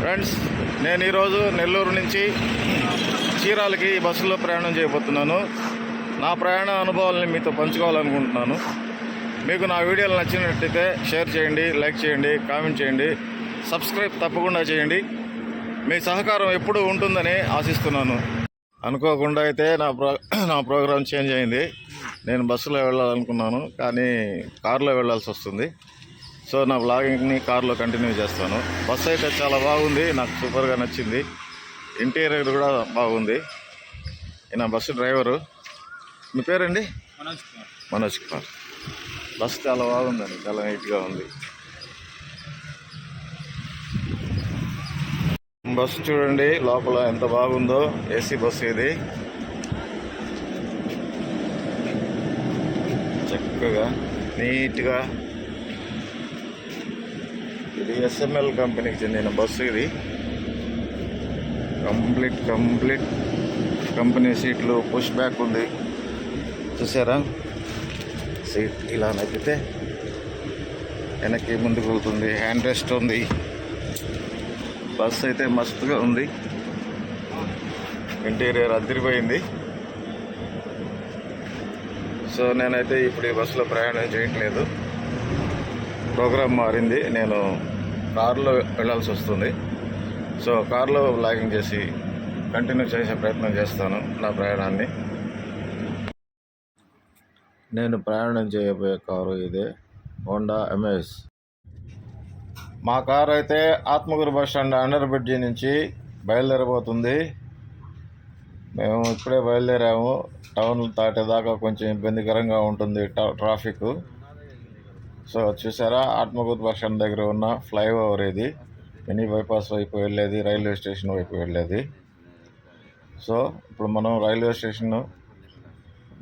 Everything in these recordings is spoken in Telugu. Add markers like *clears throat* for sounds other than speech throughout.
ఫ్రెండ్స్ నేను ఈరోజు నెల్లూరు నుంచి చీరాలకి బస్సులో ప్రయాణం చేయబోతున్నాను. నా ప్రయాణ అనుభవాలని మీతో పంచుకోవాలనుకుంటున్నాను. మీకు నా వీడియోలు నచ్చినట్టయితే షేర్ చేయండి లైక్ చేయండి కామెంట్ చేయండి సబ్స్క్రైబ్ తప్పకుండా చేయండి. మీ సహకారం ఎప్పుడూ ఉంటుందని ఆశిస్తున్నాను. అనుకోకుండా అయితే నా ప్రో *clears throat* నా ప్రోగ్రాం చేంజ్ అయింది. నేను బస్సులో వెళ్ళాలనుకున్నాను కానీ కారులో వెళ్ళాల్సి వస్తుంది. సో నా బ్లాగింగ్ని కార్లో కంటిన్యూ చేస్తాను. బస్సు అయితే చాలా బాగుంది నాకు సూపర్గా నచ్చింది. ఇంటీరియర్ కూడా బాగుంది. ఈయన బస్సు డ్రైవరు మీ పేరండి? మనోజ్ కుమార్. మనోజ్ కుమార్. బస్సు చాలా బాగుందండి చాలా నీట్గా ఉంది. బస్సు చూడండి లోపల ఎంత బాగుందో ఏసీ బస్సు ఇది. చక్కగా నీట్గా ఇది ఎస్ఎంఎల్ కంపెనీకి చెందిన బస్సు ఇది. కంప్లీట్ కంప్లీట్ కంపెనీ సీట్లు పుష్ బ్యాక్ ఉంది. చూసారా? సీట్ ఇలా నచ్చితే వెనక్కి ముందుకు వెళ్తుంది. హ్యాండ్ రెస్ట్ ఉంది. బస్ అయితే మస్తుగా ఉంది. ఇంటీరియర్ అద్దరిపోయింది సో నేనైతే ఇప్పుడు ఈ బస్సులో ప్రయాణం చేయట్లేదు. ప్రోగ్రామ్ మారింది. నేను కారులో వెళ్ళాల్సి వస్తుంది. సో కారులో లాగింగ్ చేసి కంటిన్యూ చేసే ప్రయత్నం చేస్తాను నా ప్రయాణాన్ని. నేను ప్రయాణం చేయబోయే కారు ఇదే హోండా ఎమ్ఎస్ మా కారు అయితే ఆత్మగురు బస్ స్టాండ్ అండర్ బ్రిడ్జి నుంచి బయలుదేరబోతుంది. మేము ఇప్పుడే బయలుదేరాము. టౌన్ దాటేదాకా కొంచెం ఇబ్బందికరంగా ఉంటుంది ట్రా- ట్రాఫిక్. సో చూసారా ఆత్మగురు బస్ స్టాండ్ దగ్గర ఉన్న ఫ్లైఓవర్ ఇది. మినీ బైపాస్ వైపు వెళ్ళేది రైల్వే స్టేషన్ వైపు వెళ్ళేది. సో ఇప్పుడు మనం రైల్వే స్టేషన్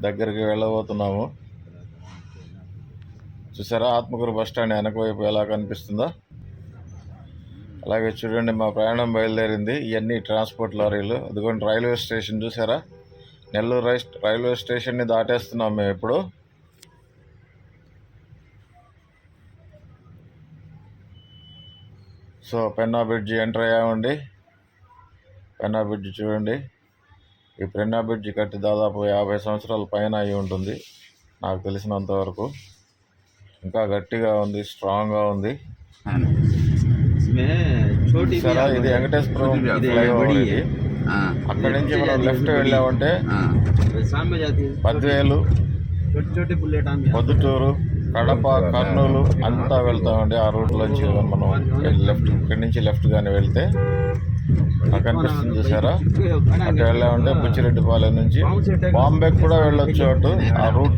దగ్గరికి వెళ్ళబోతున్నాము. చూసారా ఆత్మకూరు బస్ స్టాండ్ వెనక వైపు ఎలా కనిపిస్తుందో? అలాగే చూడండి మా ప్రయాణం బయలుదేరింది. ఇవన్నీ ట్రాన్స్పోర్ట్ లారీలు. అదిగోండి రైల్వే స్టేషన్ చూసారా? నెల్లూరు రైస్ రైల్వే స్టేషన్ని దాటేస్తున్నాం మేము ఇప్పుడు. సో పెన్నా బ్రిడ్జి ఎంటర్ అయ్యామండి. పెన్నా బ్రిడ్జి చూడండి. ఈ పెన్నా బ్రిడ్జి కట్టి దాదాపు యాభై సంవత్సరాల పైన అయి ఉంటుంది. నాకు తెలిసినంత వరకు. ఇంకా గట్టిగా ఉంది స్ట్రాంగ్గా ఉంది. సరే ఇది వెంకటేశ్వరం అక్కడి నుంచి మనం లెఫ్ట్ వెళ్ళామంటే పదివేలు. పొద్దుటూరు. కడప కర్నూలు అంతా వెళ్తామండి. ఆ రూట్లోంచి మనం లెఫ్ట్ ఇక్కడి నుంచి లెఫ్ట్ కానీ వెళ్తే కనిపిస్తుంది చూసారా? అక్కడ వెళ్ళామంటే బుచ్చిరెడ్డిపాలెం నుంచి బాంబే కూడా వెళ్ళొచ్చు అటు. ఆ రూట్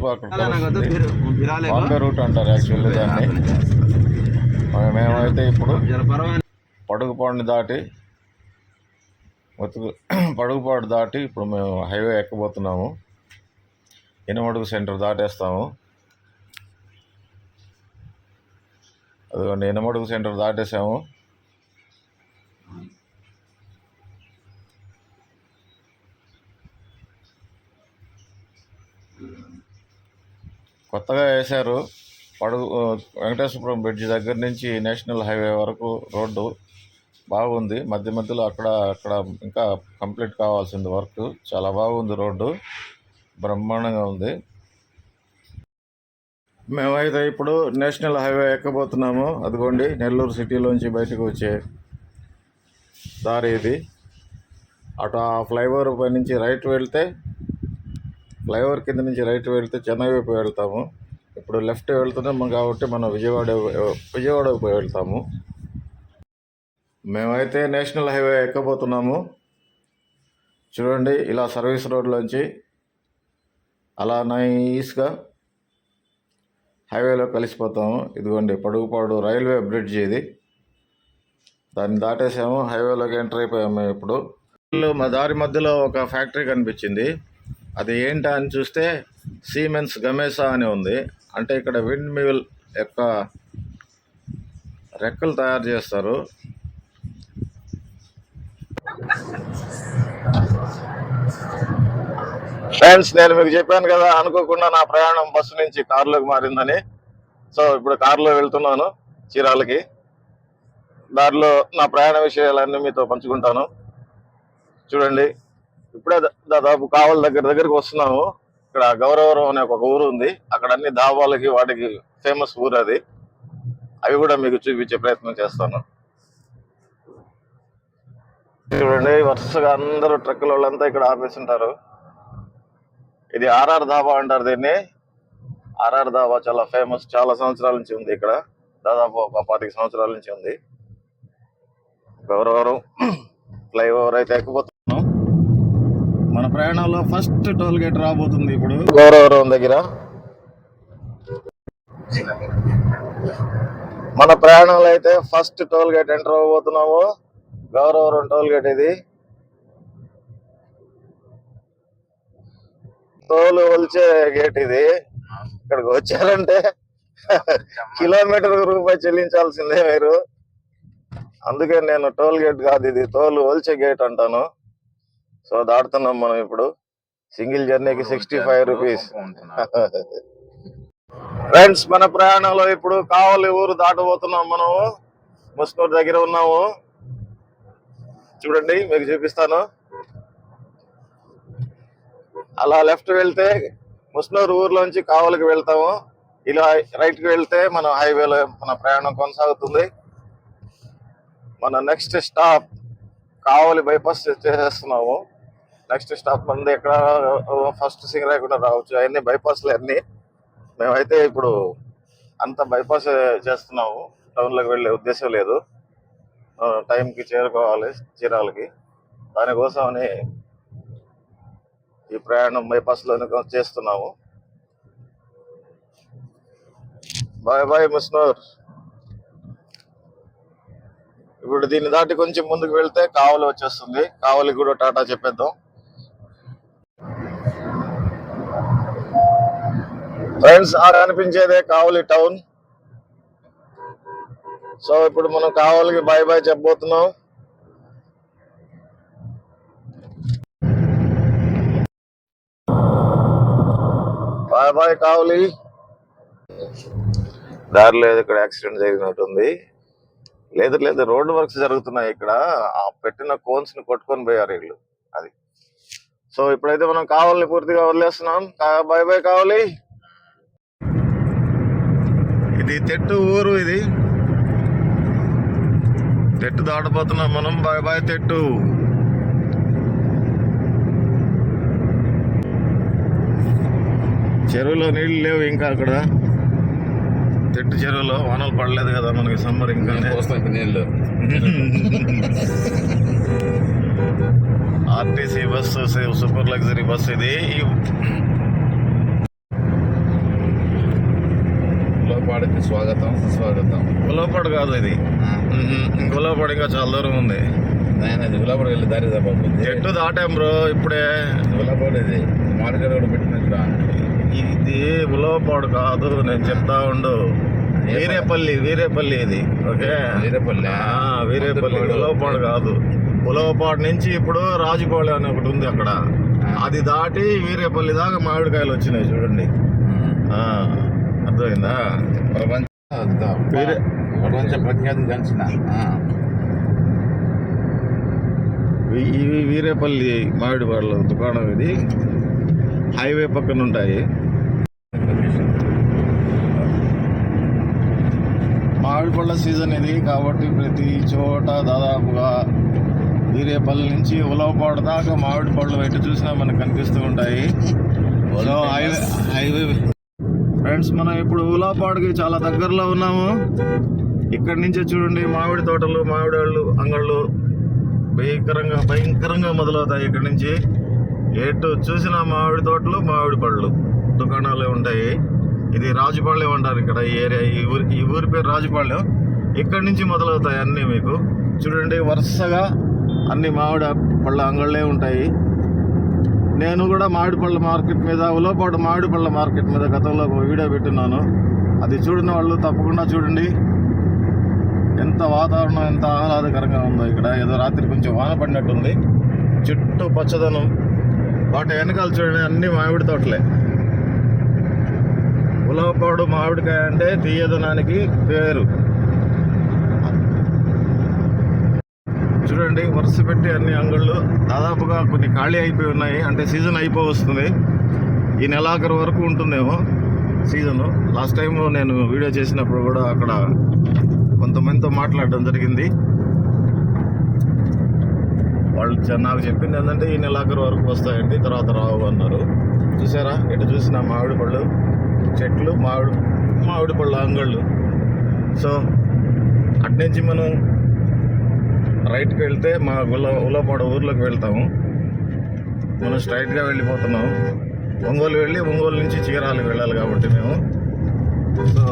బాంబే రూట్ అంటారు యాక్చువల్లీ దాన్ని. మేమైతే ఇప్పుడు పడుగుపాడుని దాటి మొత్తుకు పడుగుపాడు దాటి ఇప్పుడు మేము హైవే ఎక్కబోతున్నాము. ఇనుమడుగు సెంటర్ దాటేస్తాము. అదిగోండి ఎనమడుగు సెంటర్ దాటేసాము కొత్తగా వేశారు. పడుగు వెంకటేశ్వరపురం బ్రిడ్జ్ దగ్గర నుంచి నేషనల్ హైవే వరకు రోడ్డు బాగుంది. మధ్య మధ్యలో అక్కడ అక్కడ ఇంకా కంప్లీట్ కావాల్సింది వర్క్. చాలా బాగుంది రోడ్డు. బ్రహ్మాండంగా ఉంది. మేమైతే ఇప్పుడు నేషనల్ హైవే ఎక్కబోతున్నాము. అదిగోండి నెల్లూరు సిటీలోంచి బయటకు వచ్చే దారి ఇది. అటు ఆ ఫ్లైఓవర్ పై నుంచి రైట్ వెళ్తే ఫ్లైఓవర్ కింద నుంచి రైట్ వెళ్తే చెన్నై వైపు వెళ్తాము. ఇప్పుడు లెఫ్ట్ వెళ్తున్నాము కాబట్టి మనం విజయవాడ విజయవాడ వైపు వెళ్తాము. మేమైతే నేషనల్ హైవే ఎక్కబోతున్నాము. చూడండి ఇలా సర్వీస్ రోడ్లోంచి అలా నైస్గా హైవేలో కలిసిపోతాము. ఇదిగోండి పడుగుపాడు రైల్వే బ్రిడ్జ్ ఇది. దాన్ని దాటేసాము హైవేలోకి ఎంటర్ అయిపోయాము ఇప్పుడు. మా దారి మధ్యలో ఒక ఫ్యాక్టరీ కనిపించింది. అది ఏంటా అని చూస్తే సీమెన్స్ గమేసా అని ఉంది. అంటే ఇక్కడ విండ్ మిల్ యొక్క రెక్కలు తయారు చేస్తారు. ఫ్రెండ్స్ నేను మీకు చెప్పాను కదా అనుకోకుండా నా ప్రయాణం బస్సు నుంచి కారులోకి మారిందని. సో ఇప్పుడు కారులో వెళ్తున్నాను చీరాలకి. దారిలో నా ప్రయాణ విషయాలన్నీ మీతో పంచుకుంటాను. చూడండి ఇప్పుడే దా- దాదాపు కావల దగ్గర దగ్గరికి వస్తున్నాము. ఇక్కడ గౌరవరం అనే ఒక ఊరు ఉంది. అక్కడ అన్ని దాబాలకి వాటికి ఫేమస్ ఊరు అది. అవి కూడా మీకు చూపించే ప్రయత్నం చేస్తాను. చూడండి వరుసగా అందరూ ట్రక్కుల వాళ్ళంతా ఇక్కడ ఆపేస్తుంటారు ఇది ఆర్ఆర్ దాబా అంటారు దీన్ని. ఆర్ఆర్ దాబా చాలా ఫేమస్ చాలా సంవత్సరాల నుంచి ఉంది ఇక్కడ. దాదాపు ఒక పాతిక సంవత్సరాల నుంచి ఉంది. గౌరవరం ఫ్లైఓవర్ అయితే ఎక్కిపోతున్నాం. మన ప్రయాణంలో ఫస్ట్ టోల్ గేట్ రాబోతుంది ఇప్పుడు. గౌరవరం దగ్గర. మన ప్రయాణంలో అయితే ఫస్ట్ టోల్ గేట్ ఎంటర్ అవ్వబోతున్నాము. గౌరవరం టోల్ గేట్ ఇది. టోల్ వలిచే గేట్ ఇది. ఇక్కడికి వచ్చారంటే కిలోమీటర్ రూపాయి చెల్లించాల్సిందే మీరు. అందుకే నేను టోల్ గేట్ కాదు ఇది టోల్ వలిచే గేట్ అంటాను. సో దాటుతున్నాం మనం ఇప్పుడు. సింగిల్ జర్నీకి సిక్స్టీ ఫైవ్ రూపీస్ ఫ్రెండ్స్ మన ప్రయాణంలో ఇప్పుడు కావలి ఊరు దాటబోతున్నాం మనము. ముస్నూరు దగ్గర ఉన్నాము. చూడండి మీకు చూపిస్తాను. అలా లెఫ్ట్ వెళ్తే ముస్నూరు ఊర్లోంచి కావలికి వెళ్తాము. ఇలా రైట్కి వెళ్తే మన హైవేలో మన ప్రయాణం కొనసాగుతుంది. మన నెక్స్ట్ స్టాప్ కావలి బైపాస్ చేసేస్తున్నాము. నెక్స్ట్ స్టాప్ మంది ఎక్కడ ఫస్ట్ సింగరాయకుండా రావచ్చు. అవన్నీ బైపాస్లు అన్నీ. మేమైతే ఇప్పుడు అంత బైపాస్ చేస్తున్నాము. టౌన్లోకి వెళ్ళే ఉద్దేశం లేదు. టైంకి చేరుకోవాలి చీరాలకి. దానికోసమని ఈ ప్రయాణం బైపాస్లోనే చేస్తున్నాము బాయ్ బాయ్ ముస్నూర్. ఇప్పుడు దీన్ని దాటి కొంచెం ముందుకు వెళ్తే కావలి వచ్చేస్తుంది. కావలి కూడా టాటా చెప్పేద్దాం. ఫ్రెండ్స్ ఆ కనిపించేదే కావలి టౌన్. సో ఇప్పుడు మనం కావలికి బాయ్ బాయ్ చెప్పబోతున్నాం. బాయ్ కావాలి. దారి లేదు ఇక్కడ యాక్సిడెంట్ జరిగినట్టుంది. లేదు లేదు రోడ్డు వర్క్స్ జరుగుతున్నాయి ఇక్కడ. ఆ పెట్టిన కోన్స్ని కొట్టుకొని పోయారు వీళ్ళు. అది. సో ఇప్పుడైతే మనం కావాలని పూర్తిగా వదిలేస్తున్నాం. బాయ్ బాయ్ కావాలి. ఇది తెట్టు ఊరు ఇది. తెట్టు దాటపోతున్నాం మనం. Bye bye Tettu. చెరువులో నీళ్ళు లేవు ఇంకా అక్కడ. తెట్టు చెరువులో వానలు పడలేదు కదా మనకి సమ్మర్ ఇంకా. వస్తాయి నీళ్ళు. *laughs* RTC bus super luxury bus ఇది. ఈ లోపాడికి స్వాగతం సుస్వాగతం. గులాపాడు కాదు ఇది. గులాపాడు ఇంకా చాలా దూరం ఉంది. నేను అది గులాబడి వెళ్ళి దారి తప్పకుంది చెట్టు దాటాం బ్రో ఇప్పుడే. గులాబడి ఇది. మామిడికాయ కూడా పెట్టిన ఇక్కడ. ఇది ఉలవపాడు కాదు నేను చెప్తా ఉండు. వీరేపల్లి వీరేపల్లి ఇది ఓకే? వీరేపల్లి? వీరేపల్లి ఉలవపాడు కాదు. ఉలవపాడు నుంచి ఇప్పుడు రాజుపాళెం అని ఒకటి ఉంది అక్కడ. అది దాటి వీరేపల్లి దాకా మామిడికాయలు వచ్చినాయి చూడండి. అర్థమైందా? ప్రపంచ ప్రపంచ ప్రఖ్యాతి గంచిన. ఇవి- ఇవి వీరేపల్లి మామిడిపాడులో దుకాణం ఇది. హైవే పక్కన ఉంటాయి. పళ్ళ సీజన్ ఇది కాబట్టి ప్రతి చోట దాదాపుగా వీరేపల్లి నుంచి ఉలవపాడు దాకా మామిడి పళ్ళు ఎటు చూసినా మనకు కనిపిస్తూ ఉంటాయి. సో హైవే హైవే ఫ్రెండ్స్ మనం ఇప్పుడు ఉలవపాడుకి చాలా దగ్గరలో ఉన్నాము. ఇక్కడి నుంచే చూడండి మామిడి తోటలు మామిడి వాళ్ళు అంగళ్ళు భయంకరంగా భయంకరంగా మొదలవుతాయి ఇక్కడి నుంచి. ఎటు చూసిన మామిడి తోటలు మామిడి పళ్ళు దుకాణాలు ఉంటాయి. ఇది రాజుపాళ్యం అంటారు ఇక్కడ ఈ ఏరియా. ఈ ఊరి ఈ ఊరి పేరు రాజుపాళ్యం. ఇక్కడి నుంచి మొదలవుతాయి అన్నీ మీకు. చూడండి వరుసగా అన్ని మామిడి పళ్ళ అంగళ్ళే ఉంటాయి. నేను కూడా మామిడిపళ్ళ మార్కెట్ మీద ఉలవపాడు మామిడిపళ్ళ మార్కెట్ మీద గతంలో ఒక వీడియో పెట్టున్నాను. అది చూడని వాళ్ళు తప్పకుండా చూడండి. ఎంత వాతావరణం ఎంత ఆహ్లాదకరంగా ఉందో ఇక్కడ. ఏదో రాత్రి కొంచెం వాన పడినట్టుంది. చుట్టూ పచ్చదనం. వాటి వెనకాల చూడండి అన్ని మామిడి తోటలే. ఉలవపాడు మామిడికాయ అంటే తీయదనానికి పేరు. చూడండి వరుస పెట్టి అన్ని అంగళ్ళు దాదాపుగా కొన్ని ఖాళీ అయిపోయి ఉన్నాయి. అంటే సీజన్ అయిపో వస్తుంది ఈ నెలాఖరు వరకు ఉంటుందేమో సీజన్. లాస్ట్ టైం నేను వీడియో చేసినప్పుడు కూడా అక్కడ కొంతమందితో మాట్లాడడం జరిగింది. వాళ్ళు నాకు చెప్పింది ఏంటంటే ఈ నెలాఖరు వరకు వస్తాయండి తర్వాత రావు అన్నారు. చూసారా? ఎటు చూసిన మామిడి పళ్ళు. చెట్లు మామిడి మామిడి పళ్ళ అంగళ్ళు. సో అట్నుంచి మనం రైట్కి వెళ్తే మా ఉల్ల ఉలపాడ ఊర్లోకి వెళ్తాము. మనం స్ట్రైట్గా వెళ్ళిపోతున్నాం. ఒంగోలు వెళ్ళి ఒంగోలు నుంచి చీరాలకు వెళ్ళాలి కాబట్టి మేము. సో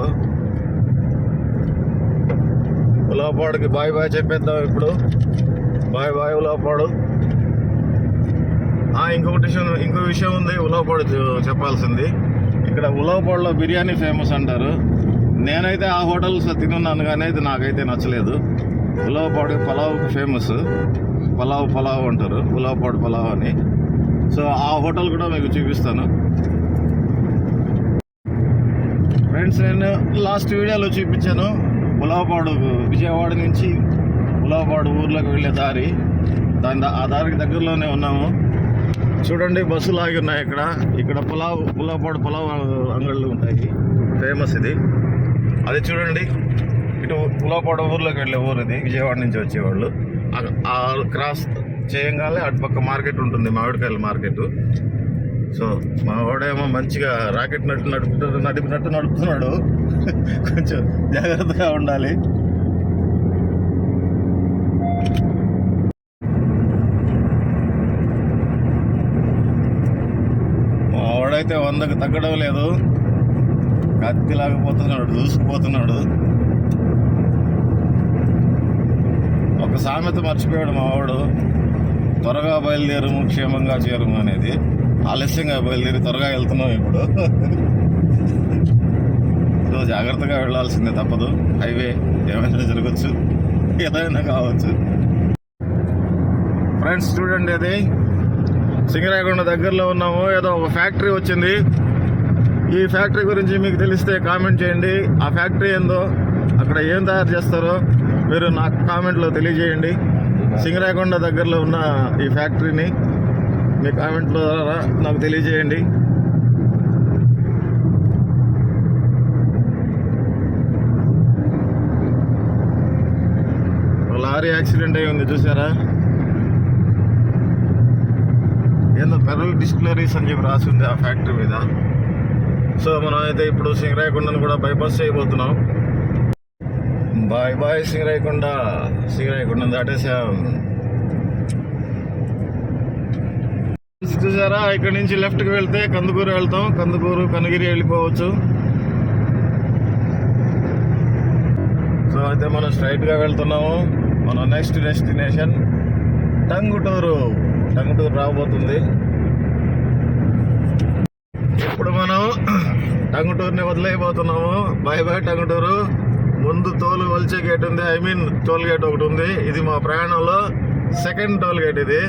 ఉలవపాడుకి బాయ్ బాయ్ చెప్పేద్దాం ఇప్పుడు. Bye bye Ulavapadu. ఇంకొకటి విషయం ఇంకో విషయం ఉంది ఉలవపాడు చెప్పాల్సింది. ఇక్కడ ఉలవపాడులో బిర్యానీ ఫేమస్ అంటారు. నేనైతే ఆ హోటల్స్ తినున్నాను కానీ ఇది నాకైతే నచ్చలేదు. ఉలవపాడు పలావ్ ఫేమస్. పలావ్ పలావ్ అంటారు. ఉలవపాడు పలావ్ అని. సో ఆ హోటల్ కూడా మీకు చూపిస్తాను. ఫ్రెండ్స్ నేను లాస్ట్ వీడియోలో చూపించాను. ఉలవపాడు విజయవాడ నుంచి ఉలవపాడు ఊర్లోకి వెళ్ళే దారి. దాని ఆ దారికి దగ్గరలోనే ఉన్నాము. చూడండి బస్సులు ఆగి ఉన్నాయి ఇక్కడ. ఇక్కడ పులావ్ పులాపాడు పులావ్ అంగళ్ళు ఉంటాయి. ఫేమస్ ఇది. అది చూడండి. ఇటు పులాపాడు ఊర్లోకి వెళ్ళే ఊరు ఇది. విజయవాడ నుంచి వచ్చేవాళ్ళు. ఆ- క్రాస్ చేయంగానే అటుపక్క మార్కెట్ ఉంటుంది మామిడికాయల మార్కెట్. సో మా వాడేమో మంచిగా రాకెట్ నట్టు నడుపుతూ నడిపినట్టు నడుపుతున్నాడు. *laughs* కొంచెం జాగ్రత్తగా ఉండాలి. అయితే వందకు తగ్గడం లేదు. కత్తిలాగా పోతున్నాడు దూసుకుపోతున్నాడు. ఒక సామెత మర్చిపోయాడు మా వాడు. త్వరగా బయలుదేరము క్షేమంగా చేరము అనేది. ఆలస్యంగా బయలుదేరి త్వరగా వెళ్తున్నాం ఇప్పుడు. సో జాగ్రత్తగా వెళ్ళాల్సిందే తప్పదు. హైవే ఏమైనా జరగచ్చు ఏదైనా కావచ్చు. ఫ్రెండ్స్ చూడండి అది. సింగరాయకొండ దగ్గరలో ఉన్నాము. ఏదో ఒక ఫ్యాక్టరీ వచ్చింది. ఈ ఫ్యాక్టరీ గురించి మీకు తెలిస్తే కామెంట్ చేయండి. ఆ ఫ్యాక్టరీ ఏందో అక్కడ ఏం తయారు చేస్తారో మీరు నాకు కామెంట్లో తెలియజేయండి. సింగరాయకొండ దగ్గరలో ఉన్న ఈ ఫ్యాక్టరీని మీ కామెంట్లో ద్వారా నాకు తెలియజేయండి. లారీ యాక్సిడెంట్ అయి ఉంది చూసారా ఏందో పెరల్ డిస్టిలరీస్ అని చెప్పి రాసి ఉంది ఆ ఫ్యాక్టరీ మీద. సో మనం అయితే ఇప్పుడు సింగరాయకొండను కూడా బైపాస్ చేయబోతున్నాం. Bye bye Singarayakonda. సింగరాయకొండ దాటేసాం చూసారా? ఇక్కడ నుంచి లెఫ్ట్కి వెళ్తే కందుకూరు వెళ్తాం. కందుకూరు కనగిరి వెళ్ళిపోవచ్చు. సో అయితే మనం స్ట్రైట్గా వెళ్తున్నాము. మన నెక్స్ట్ డెస్టినేషన్ టంగుటూరు. టంగుటూరు రాబోతుంది. ఇప్పుడు మనం టంగుటూరుని వదిలేయబోతున్నాము. Bye bye Tanguturu. ముందు తోలు వలిచే గేట్ ఉంది. ఐ మీన్ టోల్ గేట్ ఒకటి ఉంది. ఇది మా ప్రయాణంలో సెకండ్ టోల్ గేట్ ఇది.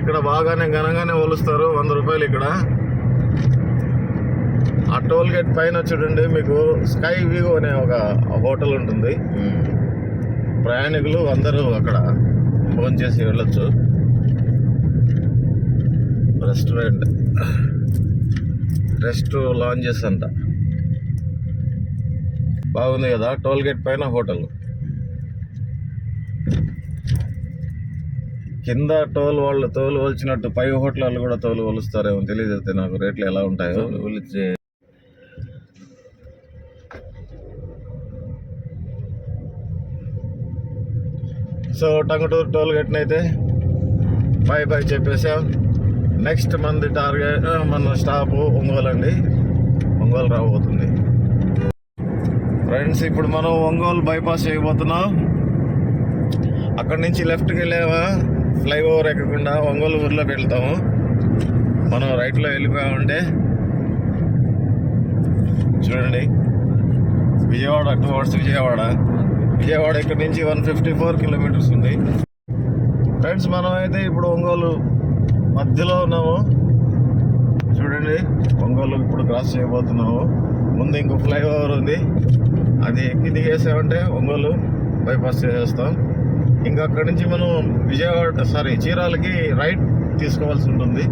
ఇక్కడ బాగానే ఘనంగానే వలుస్తారు. వంద రూపాయలు ఇక్కడ. ఆ టోల్ గేట్ పైన చూడండి మీకు స్కై వ్యూ అనే ఒక హోటల్ ఉంటుంది. ప్రయాణికులు అందరూ అక్కడ ఫోన్ చేసి వెళ్ళొచ్చు. రెస్టారెంట్. రెస్ట్ లాంజెస్ అంట. బాగుంది కదా టోల్ గేట్ పైన హోటల్. కింద టోల్ వాళ్ళు తోలు వలిచినట్టు పై హోటల్ వాళ్ళు కూడా తోలు వలుస్తారేమో తెలియదు అయితే నాకు రేట్లు ఎలా ఉంటాయో. వలిచే సో టంగుటూరు టోల్ అయితే బాయ్ బాయ్ చెప్పేసాం నెక్స్ట్ మంది టార్గెట్ మన స్టాప్ ఒంగోలు అండి. ఒంగోలు రాబోతుంది. ఫ్రెండ్స్ ఇప్పుడు మనం ఒంగోలు బైపాస్ చేయబోతున్నాం. అక్కడి నుంచి లెఫ్ట్కి వెళ్ళావా? ఫ్లైఓవర్ ఎక్కకుండా ఒంగోలు ఊర్లోకి వెళ్తాము. మనం రైట్లో వెళ్ళిపోయామంటే. చూడండి. విజయవాడ టువర్డ్స్ విజయవాడ. విజయవాడ ఇక్కడ నుంచి వన్ ఫిఫ్టీ ఫోర్ కిలోమీటర్స్ ఉంది. ఫ్రెండ్స్ మనం అయితే ఇప్పుడు ఒంగోలు మధ్యలో ఉన్నాము. చూడండి ఒంగోలు ఇప్పుడు క్రాస్ చేయబోతున్నాము. ముందు ఇంకో ఫ్లైఓవర్ ఉంది. అది ఎక్కి దిగేసామంటే ఒంగోలు బైపాస్ చేసేస్తాం. ఇంకా అక్కడి నుంచి మనం విజయవాడ సారీ చీరాలకి రైట్ తీసుకోవాల్సి ఉంటుంది.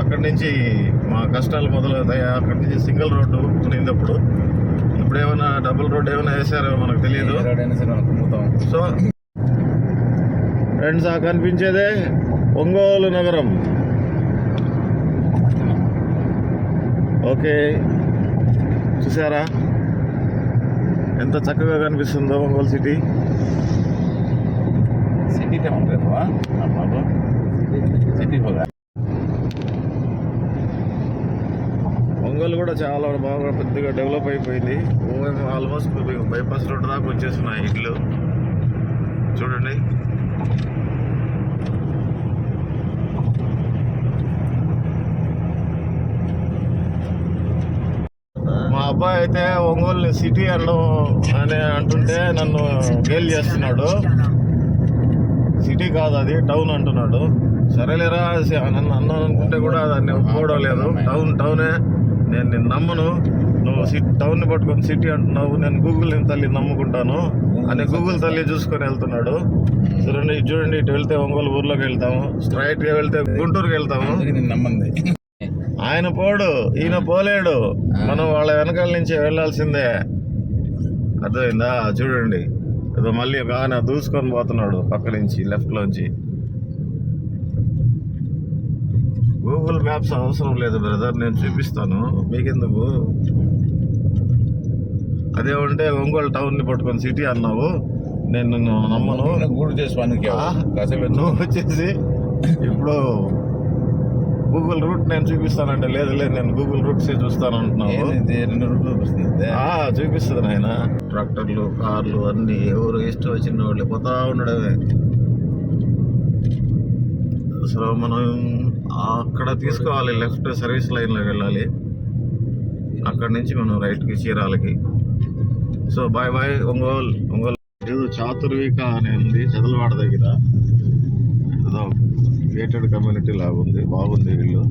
అక్కడి నుంచి మా కష్టాలు మొదలవుతాయి. అక్కడి నుంచి సింగిల్ రోడ్డు ఉన్నింది అప్పుడు ఇప్పుడు ఏమైనా డబుల్ రోడ్డు ఏమైనా వేసారో మనకు తెలియదు. సో ఫ్రెండ్స్ ఆ కనిపించేదే ఒంగోలు నగరం. ఓకే. చూసారా ఎంత చక్కగా కనిపిస్తుందో ఒంగోలు సిటీ. సిటీ ఒంగోలు కూడా చాలా బాగా పెద్దగా డెవలప్ అయిపోయింది. ఆల్మోస్ట్ బైపాస్ రోడ్ దాకా వచ్చేస్తున్నాయి ఇల్లు చూడండి మా అబ్బాయి అయితే ఒంగోలు సిటీ అన్నం అని అంటుంటే నన్ను గేల్ చేస్తున్నాడు. సిటీ కాదు అది టౌన్ అంటున్నాడు. సరేలేరా నన్ను అన్నాను అనుకుంటే కూడా దాన్ని ఒప్పుకోవడం లేదు. టౌన్ టౌనే. నేను నిన్ను నమ్మను. నువ్వు సిటీ టౌన్ని పట్టుకొని సిటీ అంటున్నావు. నేను గూగుల్ తల్లి నమ్ముకుంటాను అని గూగుల్ తల్లి చూసుకొని వెళ్తున్నాడు. చూడండి చూడండి ఇటు వెళ్తే ఒంగోలు ఊర్లోకి వెళ్తాము. స్ట్రైట్గా వెళ్తే గుంటూరుకి వెళ్తాము. నేను నమ్మంది ఆయన పోడు ఈయన పోలేడు. మనం వాళ్ళ వెనకాల నుంచి వెళ్ళాల్సిందే. అర్థమైందా? చూడండి. ఏదో మళ్ళీ ఒక ఆయన దూసుకొని పోతున్నాడు పక్క నుంచి లెఫ్ట్ లోంచి. గూగుల్ మ్యాప్స్ అవసరం లేదు బ్రదర్. నేను చూపిస్తాను. మీకెందుకు? అదే ఉంటే ఒంగోలు టౌన్ని పట్టుకొని సిటీ అన్నావు. నేను నమ్మను. గూడు చేసి నువ్వు వచ్చేసి ఇప్పుడు గూగుల్ రూట్ నేను చూపిస్తానంటే లేదు లేదు నేను గూగుల్ రూట్స్ చూస్తాను రూట్లు చూపిస్తుంది నాయన. ట్రాక్టర్లు కార్లు అన్ని ఎవరు ఇష్టం వచ్చిన వాళ్ళు పోతా ఉండడమే అసలు మనం అక్కడ తీసుకోవాలి లెఫ్ట్ సర్వీస్ లైన్లోకి వెళ్ళాలి. అక్కడి నుంచి మనం రైట్కి చీరాలకి. So bye bye Ongole Ongole. ఏదో చాతుర్విక అని ఉంది చదలవాడ దగ్గర. ఏదో గేటెడ్ కమ్యూనిటీ లాగా ఉంది బాగుంది ఇల్లు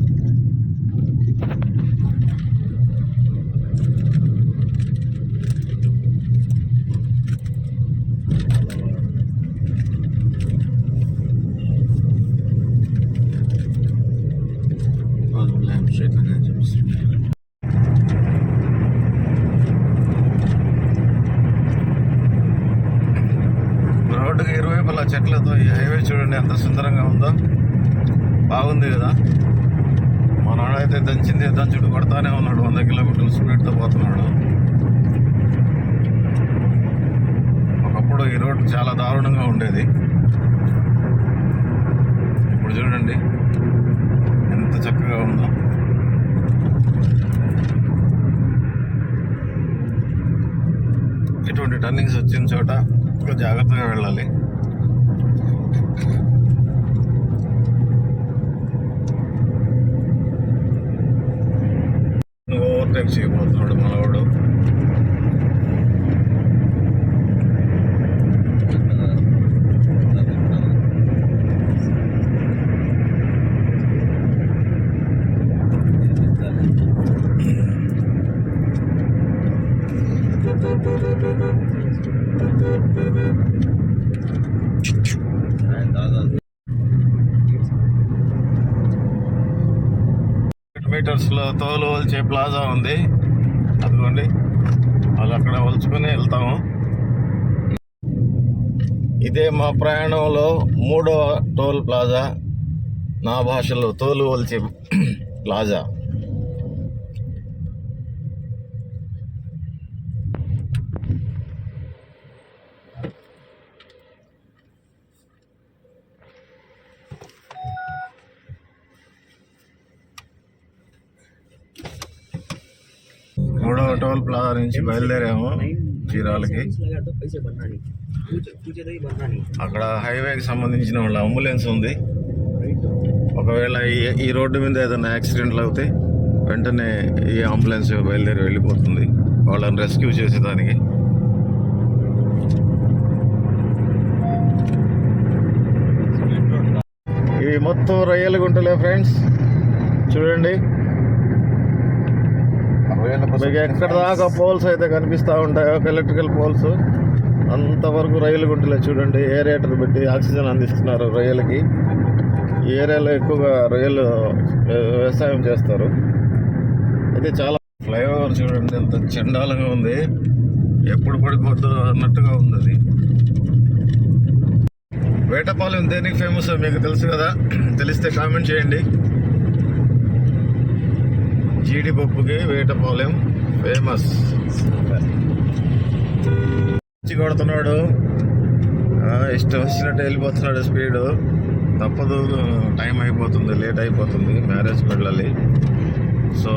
రోడ్డుకి ఇరువైపులా చెట్లతో ఈ హైవే చూడండి ఎంత సుందరంగా ఉందో బాగుంది కదా మా నాడైతే దంచింది దంచుడు కొడతానే ఉన్నాడు వంద కిలోమీటర్ల స్పీడ్తో పోతున్నాడు ఒకప్పుడు ఈ రోడ్డు చాలా దారుణంగా ఉండేది ఇప్పుడు చూడండి ఎంత చక్కగా ఉందో ఇటువంటి టర్నింగ్స్ వచ్చిన చోట జాగ్రత్తగా వెళ్ళాలి. నువ్వు ఓవర్టేక్ చేయబోతున్నాడు మనవాడు వచ్చే ప్లాజా ఉంది. అదిగోండి. వాళ్ళు అక్కడ వలుచుకొని వెళ్తాము. ఇదే మా ప్రయాణంలో మూడో టోల్ ప్లాజా. నా భాషలో తోలు వలిచే ప్లాజా మూడో బాసా నుంచి బయలుదేరాము చీరాలకి అక్కడ హైవేకి సంబంధించిన వాళ్ళ అంబులెన్స్ ఉంది. ఒకవేళ ఈ ఈ రోడ్డు మీద ఏదైనా యాక్సిడెంట్లు అవుతే వెంటనే ఈ అంబులెన్స్ బయలుదేరి వెళ్ళిపోతుంది. వాళ్ళని రెస్క్యూ చేసేదానికి. ఇవి మొత్తం రొయ్యలు గుంటలే ఫ్రెండ్స్. చూడండి. మీకు ఎక్కడ దాకా పోల్స్ అయితే కనిపిస్తూ ఉంటాయి ఒక ఎలక్ట్రికల్ పోల్స్ అంతవరకు రైలు గుంటలే చూడండి. ఏరియేటర్ పెట్టి ఆక్సిజన్ అందిస్తున్నారు రొయ్యలకి ఈ ఏరియాలో ఎక్కువగా రొయ్యలు వ్యవసాయం చేస్తారు. అయితే చాలా ఫ్లైఓవర్ చూడండి ఎంత చండాలంగా ఉంది. ఎప్పుడు పడిపోద్దో అన్నట్టుగా ఉంది అది. వేటపాలెం దేనికి ఫేమస్ మీకు తెలుసు కదా? తెలిస్తే కామెంట్ చేయండి. జీడిపప్పుకి వేటపాలెం ఫేమస్. పిచ్చి కొడుతున్నాడు. ఇష్టం వచ్చినట్టు వెళ్ళిపోతున్నాడు స్పీడ్. తప్పదు టైం అయిపోతుంది లేట్ అయిపోతుంది మ్యారేజ్కి వెళ్ళాలి సో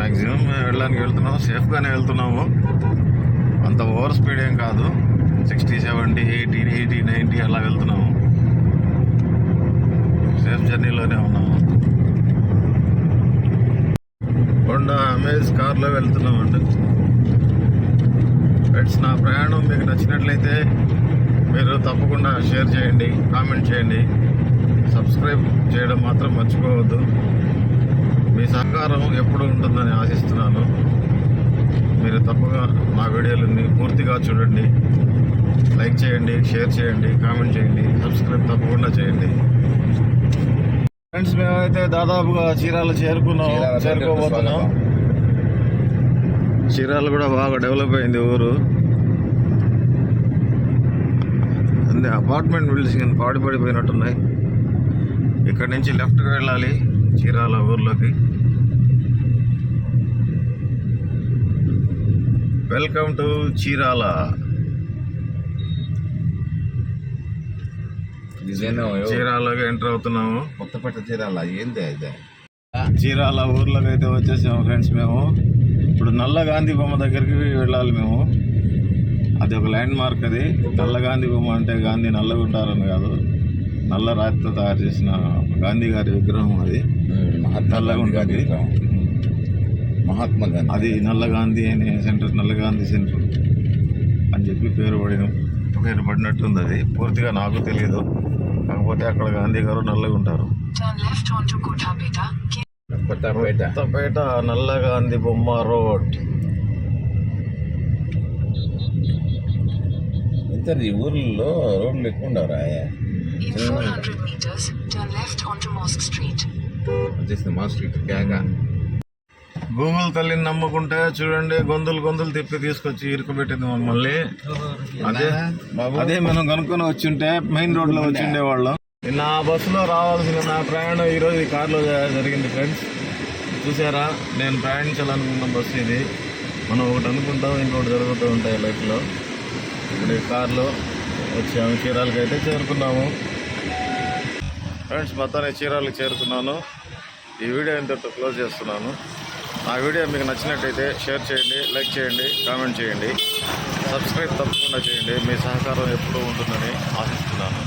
మ్యాక్సిమం వెళ్ళడానికి వెళ్తున్నాము సేఫ్గానే వెళ్తున్నాము. అంత ఓవర్ స్పీడ్ ఏం కాదు. Sixty seventy eighty eighty ninety అలా వెళ్తున్నాము. సేఫ్ జర్నీలోనే ఉన్నాము. హోండా అమేజ్ కార్లో వెళ్తున్నామండి. ఫ్రెండ్స్ నా ప్రయాణం మీకు నచ్చినట్లయితే మీరు తప్పకుండా షేర్ చేయండి కామెంట్ చేయండి. సబ్స్క్రైబ్ చేయడం మాత్రం మర్చిపోవద్దు. మీ సహకారం ఎప్పుడు ఉంటుందని ఆశిస్తున్నాను. మీరు తప్పగా నా వీడియోలని పూర్తిగా చూడండి. లైక్ చేయండి షేర్ చేయండి కామెంట్ చేయండి. సబ్స్క్రైబ్ తప్పకుండా చేయండి. ఫ్రెండ్స్ మేమైతే దాదాపుగా చీరాల చేరుకున్నాం చీరాల చేరుకోబోతున్నాం. చీరాల కూడా బాగా డెవలప్ అయింది ఊరు. అన్ని అపార్ట్మెంట్ బిల్డింగ్స్ పాడి పడిపోయినట్టున్నాయి. ఇక్కడ నుంచి లెఫ్ట్కి వెళ్ళాలి చీరాల ఊర్లోకి. Welcome to Chirala. చీరాలకి ఎంటర్ అవుతున్నాము. కొత్తపేట చీరాల? ఏంది ఇదే చీరాల ఊర్లోకి అయితే వచ్చేసాము ఫ్రెండ్స్ మేము. ఇప్పుడు నల్ల గాంధీ బొమ్మ దగ్గరికి వెళ్ళాలి మేము. అది ఒక ల్యాండ్ మార్క్ అది. నల్ల గాంధీ బొమ్మ అంటే గాంధీ నల్లగా ఉంటారని కాదు. నల్ల రాతితో తయారు చేసిన గాంధీ గారి విగ్రహం అది. మహాత్మా నల్లగా గాంధీ గారి ఉంటుంది. విగ్రహం. మహాత్మా గాంధీ. అది నల్ల గాంధీ అనే సెంటర్ నల్ల గాంధీ సెంటర్ అని చెప్పి పేరు పడిన. పేరు పడినట్టుంది అది. పూర్తిగా నాకు తెలియదు కాకపోతే అక్కడ గాంధీ గారు నల్లగా ఉంటారు. Turn left onto Kotapeta. Kothapeta నల్ల గాంధీ బొమ్మ రోడ్. ఎంత ఈ ఊర్లో రోడ్లు ఎక్కువ ఉండవురా In 400 meters, turn left onto Mosque Street. వచ్చేసింది మా స్ట్రీట్ కేగా గూగుల్ తల్లిని నమ్ముకుంటే చూడండి గొంతులు గొంతులు తిప్పి తీసుకొచ్చి ఇరుకుపెట్టింది మమ్మల్ని. అదే అదే మనం కనుక్కొని వచ్చింటే మెయిన్ రోడ్లో వచ్చి ఉండేవాళ్ళం. నిన్న ఆ బస్సులో రావాల్సిన నా ప్రయాణం ఈరోజు ఈ కార్లో జరిగింది ఫ్రెండ్స్. చూసారా? నేను ప్రయాణించాలనుకున్న బస్సు ఇది. మనం ఒకటి అనుకుంటాం ఇంకొకటి జరుగుతూ ఉంటాయి లైఫ్లో. ఇప్పుడు ఈ కార్లో వచ్చాము చీరాలకి అయితే చేరుకున్నాము. ఫ్రెండ్స్ మొత్తానికి చీరాలకు చేరుకున్నాను. ఈ వీడియో ఇంతటితో క్లోజ్ చేస్తున్నాను. నా వీడియో మీకు నచ్చినట్టయితే షేర్ చేయండి లైక్ చేయండి కామెంట్ చేయండి. సబ్స్క్రైబ్ తప్పకుండా చేయండి. మీ సహకారం ఎప్పుడూ ఉంటుందని ఆశిస్తున్నాను.